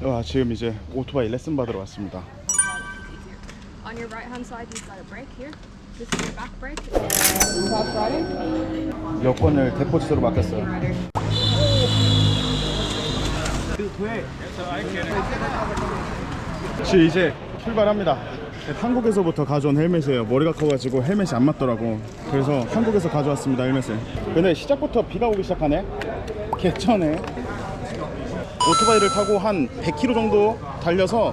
와 지금 이제 오토바이 레슨 받으러 왔습니다. On your right hand side, you've got a brake here. This is your back brake. Cross riding. 여권을 데포지트로 맡겼어요. 지금 이제 출발합니다. 한국에서부터 가져온 헬멧이에요. 머리가 커가지고 헬멧이 안 맞더라고. 그래서 한국에서 가져왔습니다 헬멧을. 근데 시작부터 비가 오기 시작하네. 개천에 오토바이를 타고 한 100km 정도 달려서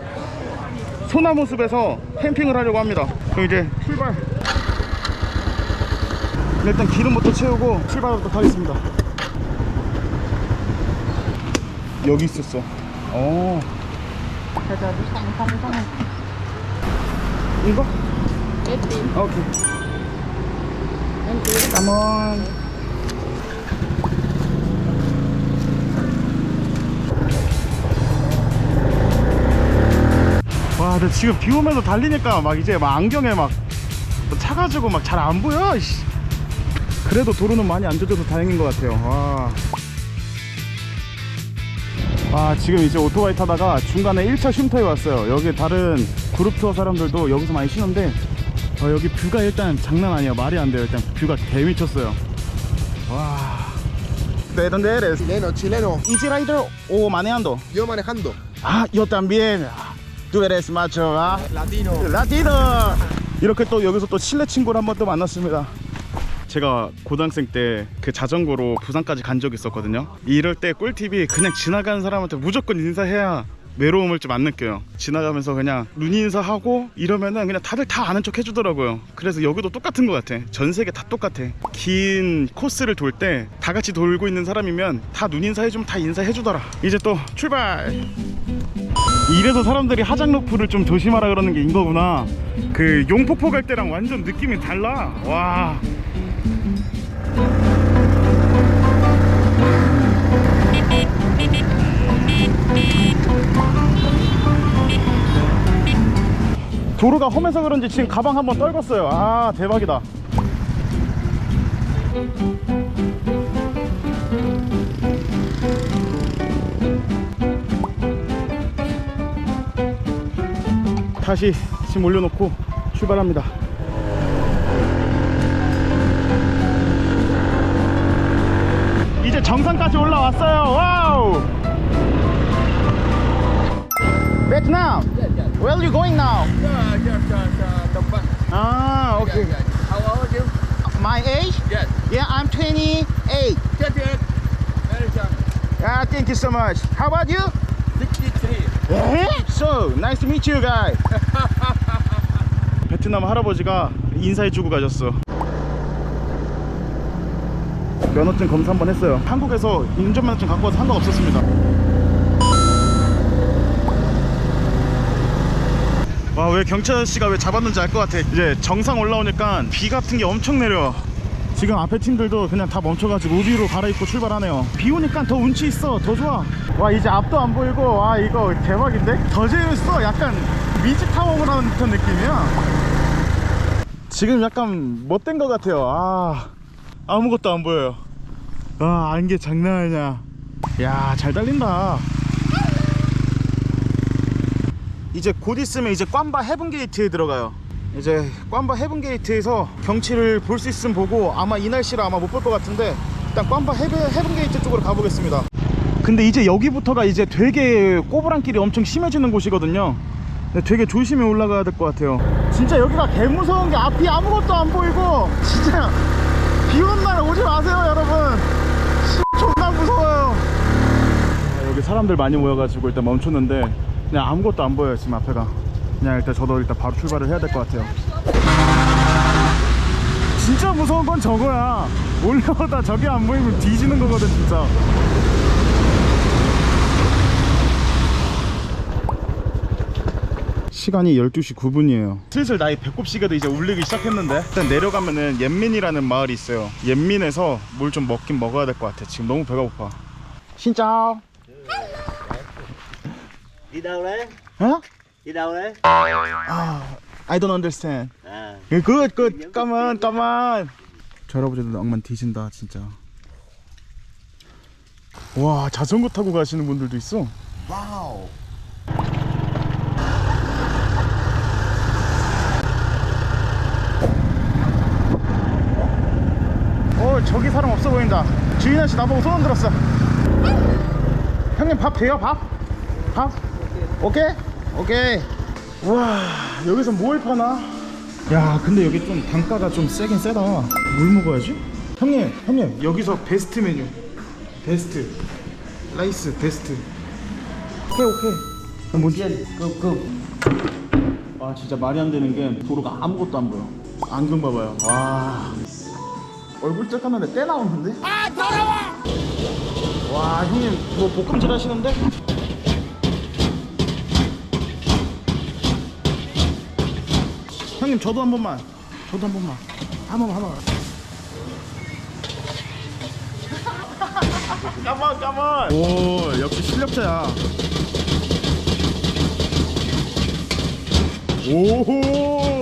소나무 숲에서 캠핑을 하려고 합니다. 그럼 이제 출발. 일단 기름부터 채우고 출발부터 하겠습니다. 여기 있었어. 어. 이거? 오케이. Come on. 와, 근데 지금 비 오면서 달리니까 막 이제 막 안경에 막 차가지고 막 잘 안 보여. 씨. 그래도 도로는 많이 안 젖어서 다행인 것 같아요. 와. 와 지금 이제 오토바이 타다가 중간에 1차 쉼터에 왔어요 여기 다른 그룹 투어 사람들도 여기서 많이 쉬는데 어, 여기 뷰가 일단 장난 아니에요 말이 안 돼요 일단 뷰가 개 미쳤어요 와 ¿De dónde eres? Chileno, chileno, Easy Rider o manejando? yo manejando. Ah, yo también. Tú eres macho, ¿ah? Latino. 라디노. 이렇게 또 여기서 또 실내 친구를 한 번 또 만났습니다. 제가 고등학생 때 그 자전거로 부산까지 간 적이 있었거든요. 이럴 때 꿀팁이 그냥 지나가는 사람한테 무조건 인사해야 외로움을 좀 안 느껴요. 지나가면서 그냥 눈 인사하고 이러면은 그냥 다들 다 아는 척 해주더라고요. 그래서 여기도 똑같은 것 같아. 전 세계 다 똑같아. 긴 코스를 돌 때 다 같이 돌고 있는 사람이면 다 눈 인사해주면 다 인사해주더라. 이제 또 출발 이래서 사람들이 하장 로프를 좀 조심하라 그러는 게 이거구나. 그 용폭포 갈 때랑 완전 느낌이 달라. 와. 도로가 험해서 그런지 지금 가방 한번 떨궜어요. 아 대박이다. 다시 짐 올려놓고 출발합니다. 이제 정상까지 올라왔어요. 와우. 베트남. Where are you going now? Yeah, just, uh, Đông Bắc. 아, Yeah, okay. yeah. How old are you? My age? Yes. Yeah, I'm 28. 28. Very young. Yeah, thank you so much. How about you? 63. 에? So, nice to meet you guys. 베트남 할아버지가 인사해주고 가셨어. 면허증 검사 한번 했어요. 한국에서 운전면허증 갖고 와서 상관없었습니다. 와, 왜 경찰 아저씨가 왜 잡았는지 알 것 같아. 이제 정상 올라오니까 비 같은 게 엄청 내려. 지금 앞에 팀들도 그냥 다 멈춰가지고 우비로 갈아입고 출발하네요. 비 오니까 더 운치 있어. 더 좋아. 와, 이제 앞도 안 보이고, 와, 이거 대박인데? 더 재밌어. 약간 미지 탐험을 하는 듯한 느낌이야. 지금 약간 못된 것 같아요. 아, 아무것도 안 보여요. 아, 안개 장난 아니야. 야, 잘 달린다. 이제 곧 있으면 이제 꽌바 헤븐 게이트에 들어가요. 이제 꽌바 헤븐 게이트에서 경치를 볼 수 있으면 보고 아마 이 날씨라 아마 못 볼 것 같은데 일단 꽌바 헤븐, 헤븐 게이트 쪽으로 가보겠습니다. 근데 이제 여기부터가 이제 되게 꼬부랑길이 엄청 심해지는 곳이거든요. 근데 되게 조심히 올라가야 될 것 같아요. 진짜 여기가 개 무서운 게 앞이 아무것도 안 보이고 진짜 비 오는 날 오지 마세요 여러분. 씨, 존나 무서워요. 아, 여기 사람들 많이 모여가지고 일단 멈췄는데 그냥 아무것도 안 보여요 지금 앞에가 그냥 일단 저도 일단 바로 출발을 해야 될 것 같아요 진짜 무서운 건 저거야 올라오다 저게 안 보이면 뒤지는 거거든 진짜 시간이 12시 9분이에요 슬슬 나이 배꼽 시계도 이제 울리기 시작했는데 일단 내려가면은 옌민이라는 마을이 있어요 옌민에서 뭘 좀 먹긴 먹어야 될 것 같아 지금 너무 배가 고파 신짜오 đi đâu đấy 어? đi đâu đấy 아, I don't understand. à Good, good. Come on, come on. 저 할아버지도 낭만 뒤진다, 진짜. 와, 자전거 타고 가시는 분들도 있어. Wow. 저기 사람 없어 보인다 주인 아 씨 나보고 손 흔들었어 형님 밥 돼요 밥? 밥? 오케이? 오케이 우와 여기서 뭘 파나? 야 근데 여기 좀 단가가 좀 세긴 세다 뭘 먹어야지? 형님 형님 여기서 베스트 메뉴 베스트 라이스 베스트 오케이 오케이 뭐지? 아 진짜 말이 안 되는 게 도로가 아무것도 안 보여 안경 봐봐요 와 얼굴 쬐까만데 때 나오는데? 아 더러워! 와 형님 뭐 볶음질 하시는데? 형님 저도 한 번만. 저도 한 번만. 한 번만 한 번만. 까만 까만 오 역시 실력자야. 오호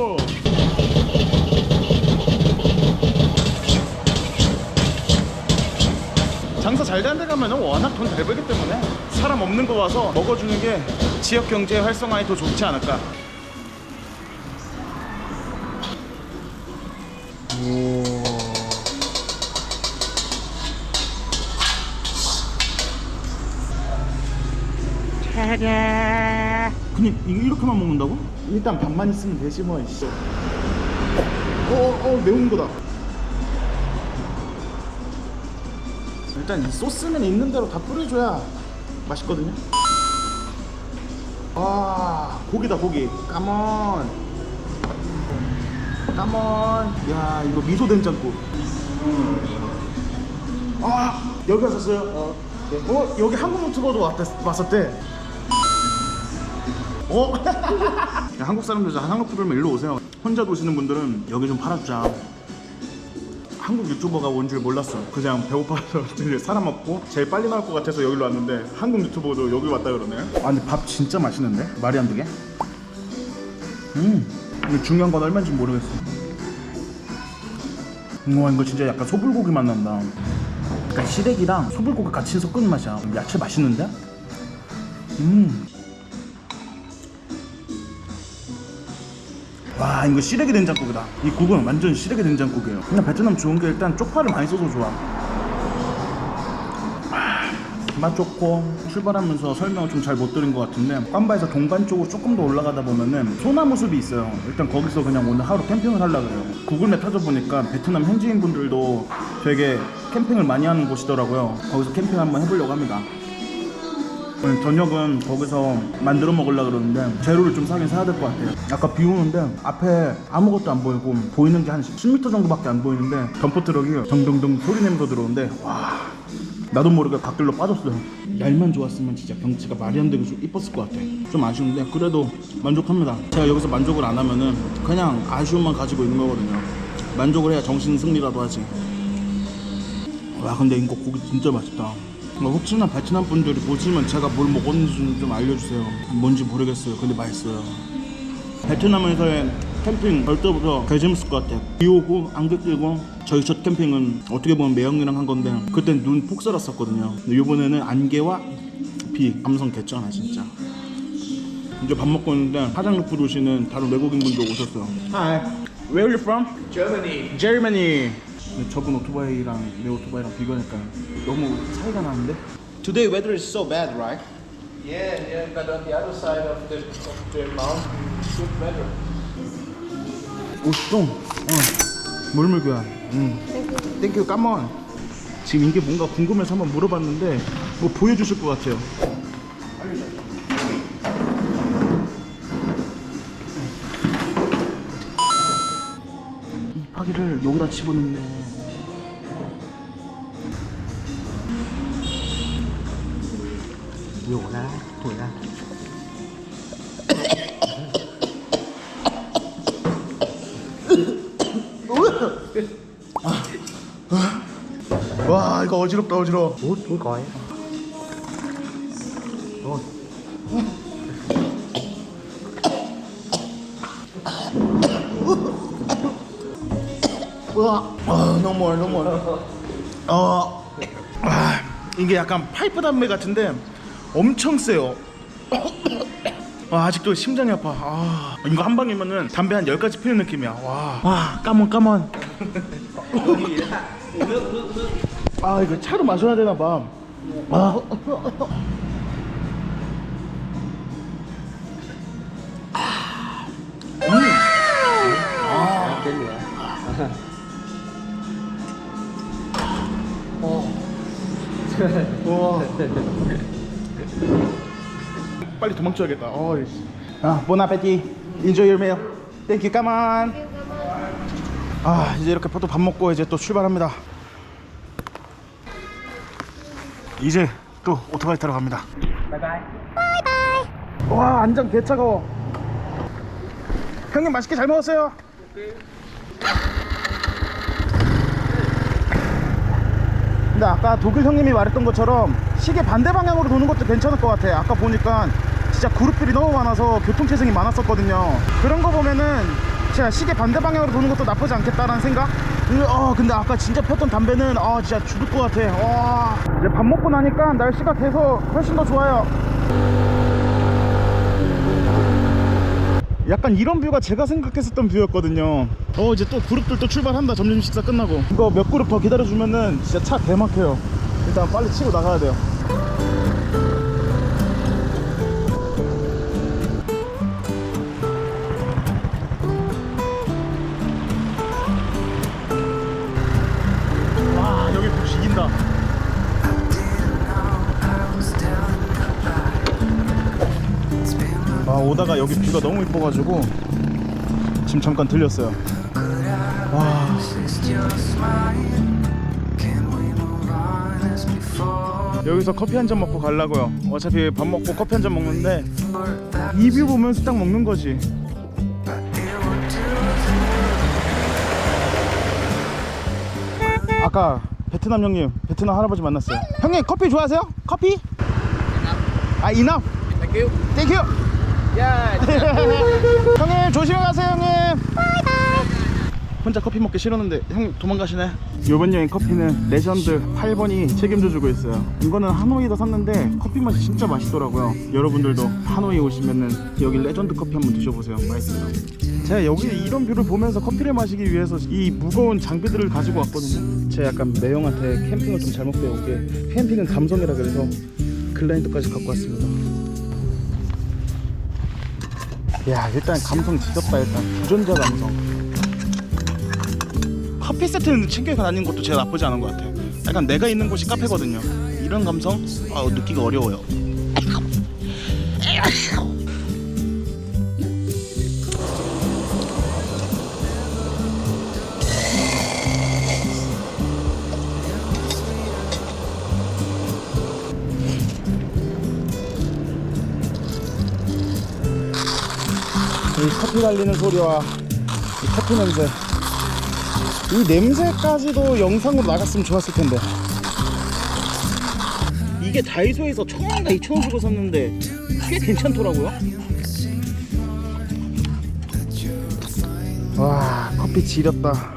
장사 잘 되는 데 가면 워낙 돈 잘 벌기 때문에 사람 없는 거 와서 먹어주는 게 지역 경제 활성화에 더 좋지 않을까 오. 근데 이거 이렇게만 먹는다고? 일단 밥만 있으면 되지 뭐 이씨. 어, 어, 어 매운 거다. 일단 이 소스는 있는 대로 다 뿌려줘야 맛있거든요. 아 고기다 고기. 까먼. 까먼. 야 이거 미소 된장국. 아 여기 왔었어요? 어. 어 여기 한국 유튜버도 왔대, 왔었대. 어? 야, 한국 사람들 한국 프로면 일로 오세요. 혼자 도시는 분들은 여기 좀 팔아주자. 한국 유튜버가 온 줄 몰랐어. 그냥 배고파서 사람 없고 제일 빨리 나올 것 같아서 여기로 왔는데 한국 유튜버도 여기 왔다 그러네. 아 근데 밥 진짜 맛있는데? 말이 안 되게? 음. 근데 중요한 건 얼마인지 모르겠어. 와 이거 진짜 약간 소불고기 맛 난다. 약간 시래기랑 소불고기 같이 섞은 맛이야. 야채 맛있는데? 음. 와 이거 시래기 된장국이다. 이 국은 완전 시래기 된장국이에요. 그냥 베트남 좋은 게 일단 쪽파를 많이 써서 좋아. 아, 맛 좋고 출발하면서 설명을 좀 잘못 드린 것 같은데 깜바에서 동반 쪽으로 조금 더 올라가다 보면은 소나무 숲이 있어요. 일단 거기서 그냥 오늘 하루 캠핑을 하려고 그래요. 구글맵 찾아보니까 베트남 현지인 분들도 되게 캠핑을 많이 하는 곳이더라고요. 거기서 캠핑 한번 해보려고 합니다 저녁은 거기서 만들어 먹으려고 그러는데 재료를 좀 사긴 사야 될 것 같아요. 아까 비 오는데 앞에 아무것도 안 보이고 보이는 게 한 10m 정도밖에 안 보이는데 덤프트럭이 덩덩덩 소리 내면서 들어오는데 와 나도 모르게 갓길로 빠졌어요. 날만 좋았으면 진짜 경치가 말이 안 되게 좀 이뻤을 것 같아 좀 아쉬운데 그래도 만족합니다. 제가 여기서 만족을 안 하면은 그냥 아쉬움만 가지고 있는 거거든요. 만족을 해야 정신 승리라도 하지. 와 근데 이거 고기 진짜 맛있다. 어, 혹시나 베트남 분들이 보시면 제가 뭘 먹었는지 좀- 좀 알려주세요. 뭔지 모르겠어요. 근데 맛있어요. 베트남에서의 캠핑 별도부터 개 재밌을 것 같아요. 비 오고 안개 끼고 저희 첫 캠핑은 어떻게 보면 매형이랑 한 건데 그땐 눈 폭설했었거든요. 근데 이번에는 안개와 비 감성 개쩌나 진짜. 이제 밥 먹고 있는데 화장육부 도시는 다른 외국인 분도 오셨어요. Hi, where are you from? Germany. Germany. 근데 저분 오토바이랑 내 오토바이랑 비교하니까 너무 차이가 나는데? Today weather is so bad, right? Yeah, yeah, but on the other side of the, of the mountain, good weather. 50동. 어. 물물교환. 응. 땡큐 까먼. 지금 이게 뭔가 궁금해서 한번 물어봤는데 뭐 보여주실 것 같아요. 여기다 집어넣네. Tuổi ra 와 이거 어지럽다 어지러워. Hút coi Thôi 으아, 아, 너무 멀. 어, 아, 이게 약간 파이프 담배 같은데 엄청 세요. 와, 아직도 심장이 아파. 아, 이거 한 방이면은 담배 한 10가지 피는 느낌이야. 와, 와, 까먼, 까먼. 아 이거 차로 마셔야 되나 봐. 아. 와. 빨리 도망쳐야겠다. 어이. 아, 보나페티. Enjoy your meal. Thank you. Come on. 아, 이제 이렇게 또 밥 먹고 이제 또 출발합니다. 이제 또 오토바이 타러 갑니다. 바이바이. 바이바이. 와, 안장 개 차가워. 형님 맛있게 잘 먹었어요. 근데 아까 독일 형님이 말했던 것처럼 시계 반대 방향으로 도는 것도 괜찮을 것 같아. 아까 보니까 진짜 그룹들이 너무 많아서 교통체증이 많았었거든요. 그런 거 보면은 진짜 시계 반대 방향으로 도는 것도 나쁘지 않겠다라는 생각? 그, 어, 근데 아까 진짜 폈던 담배는 아 진짜 죽을 것 같아. 와. 이제 밥 먹고 나니까 날씨가 계속 훨씬 더 좋아요. 약간 이런 뷰가 제가 생각했었던 뷰였거든요. 어 이제 또 그룹들 또 출발한다. 점심 식사 끝나고 이거 몇 그룹 더 기다려주면은 진짜 차 대막혀요. 일단 빨리 치고 나가야 돼요. 오다가 여기 뷰가 너무 이뻐가지고 지금 잠깐 들렸어요. 와. 여기서 커피 한 잔 먹고 가려고요. 어차피 밥 먹고 커피 한 잔 먹는데 이 뷰 보면서 딱 먹는 거지. 아까 베트남 형님 베트남 할아버지 만났어요. 형님 커피 좋아하세요? 커피? 아 이남 땡큐 땡큐 형님 조심히 가세요 형님. 혼자 커피 먹기 싫었는데 형 도망가시네. 요번 여행 커피는 레전드 8번이 책임져 주고 있어요. 이거는 하노이에서 샀는데 커피 맛이 진짜 맛있더라고요. 여러분들도 하노이 오시면은 여기 레전드 커피 한번 드셔보세요. 맛있어요 제가 여기 이런 뷰를 보면서 커피를 마시기 위해서 이 무거운 장비들을 가지고 왔거든요. 제가 약간 매형한테 캠핑을 좀 잘못 배운 게 캠핑은 감성이라 그래서 글라인더까지 갖고 왔습니다 야 일단 감성 지겹다 일단. 부전자 감성. 커피 세트는 챙겨 다니는 것도 제가 나쁘지 않은 것 같아요. 약간 내가 있는 곳이 카페거든요. 이런 감성? 아, 느끼기 어려워요 커피 갈리는 소리와 이 커피 냄새. 이 냄새까지도 영상으로 나갔으면 좋았을 텐데. 이게 다이소에서 천원인가 이천 원 주고 샀는데 꽤 괜찮더라고요. 와 커피 지렸다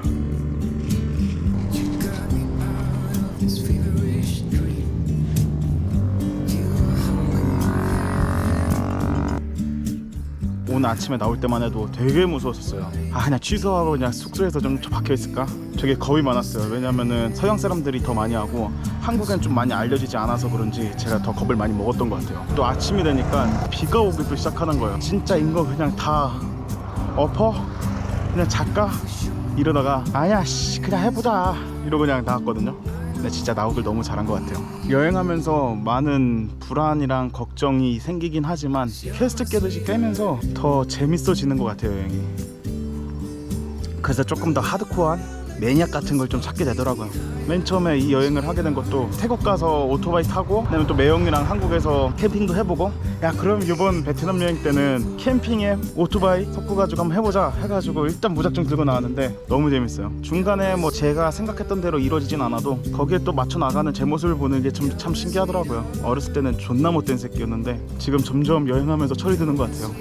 아침에 나올 때만 해도 되게 무서웠었어요. 아 그냥 취소하고 그냥 숙소에서 좀 박혀 있을까? 되게 겁이 많았어요. 왜냐면은 서양 사람들이 더 많이 하고 한국엔 좀 많이 알려지지 않아서 그런지 제가 더 겁을 많이 먹었던 것 같아요. 또 아침이 되니까 비가 오기 또 시작하는 거예요. 진짜 인 거 그냥 다 엎어 그냥 작가 이러다가 아야 씨 그냥 해보자 이러고 그냥 나왔거든요. 근데 진짜 나오길 너무 잘한 것 같아요. 여행하면서 많은 불안이랑 걱정이 생기긴 하지만 퀘스트 깨듯이 깨면서 더 재밌어지는 것 같아요 여행이. 그래서 조금 더 하드코어한 매니악 같은 걸 좀 찾게 되더라고요. 맨 처음에 이 여행을 하게 된 것도 태국 가서 오토바이 타고 그다음에 또 매형이랑 한국에서 캠핑도 해보고 야 그럼 이번 베트남 여행 때는 캠핑에 오토바이 섞어가지고 한번 해보자 해가지고 일단 무작정 들고 나왔는데 너무 재밌어요. 중간에 뭐 제가 생각했던 대로 이루어지진 않아도 거기에 또 맞춰 나가는 제 모습을 보는 게참 참 신기하더라고요. 어렸을 때는 존나 못된 새끼였는데 지금 점점 여행하면서 철이 드는 것 같아요.